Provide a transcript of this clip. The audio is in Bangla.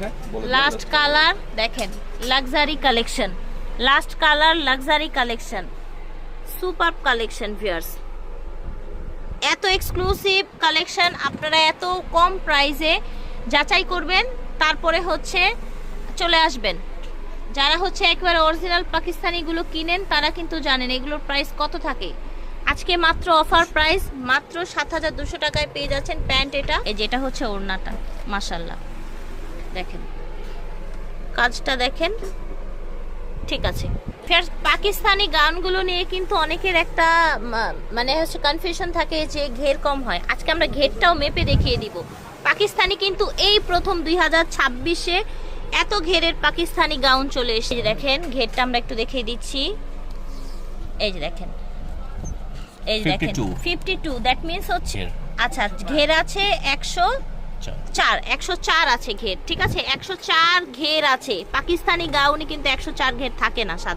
হ্যাঁ। লাস্ট কালার দেখেন luxury collection last colour luxury collection super collection viewers এত এক্সক্লুসিভ কালেকশন আপনারা এত কম প্রাইসে যাচাই করবেন, তারপরে হচ্ছে চলে আসবেন। যারা হচ্ছে একবারে অরিজিনাল পাকিস্তানিগুলো কিনেন, তারা কিন্তু জানেন এগুলোর প্রাইস কত থাকে। আজকে মাত্র অফার প্রাইস মাত্র সাত হাজার দুশো টাকায় পেয়ে যাচ্ছেন প্যান্ট এটা। এই যেটা হচ্ছে ওড়নাটা মাসাল্লাহ দেখেন। কাজটা দেখেন। ঠিক আছে। ফের পাকিস্তানি গানগুলো নিয়ে কিন্তু অনেকের একটা মানে হচ্ছে কনফিউশন থাকে যে ঘের কম হয়। আজকে আমরা ঘেরটাও মেপে দেখিয়ে দিব। পাকিস্তানি কিন্তু এই প্রথম দুই হাজার ছাব্বিশে এত ঘেরের পাকিস্তানি গাউন চলে এসে দেখেন ঘেরটা আমরা একটু দেখিয়ে দিচ্ছি। এই যে দেখেন। এই যে দেখেন। ফিফটি টু দ্যাট মিনস হচ্ছে। আচ্ছা ঘের আছে একশো চার, একশো চার আছে ঘের, ঠিক আছে? একশো চার ঘের আছে। পাকিস্তানি গাউনে কিন্তু একশো চার ঘের থাকে না সাধারণত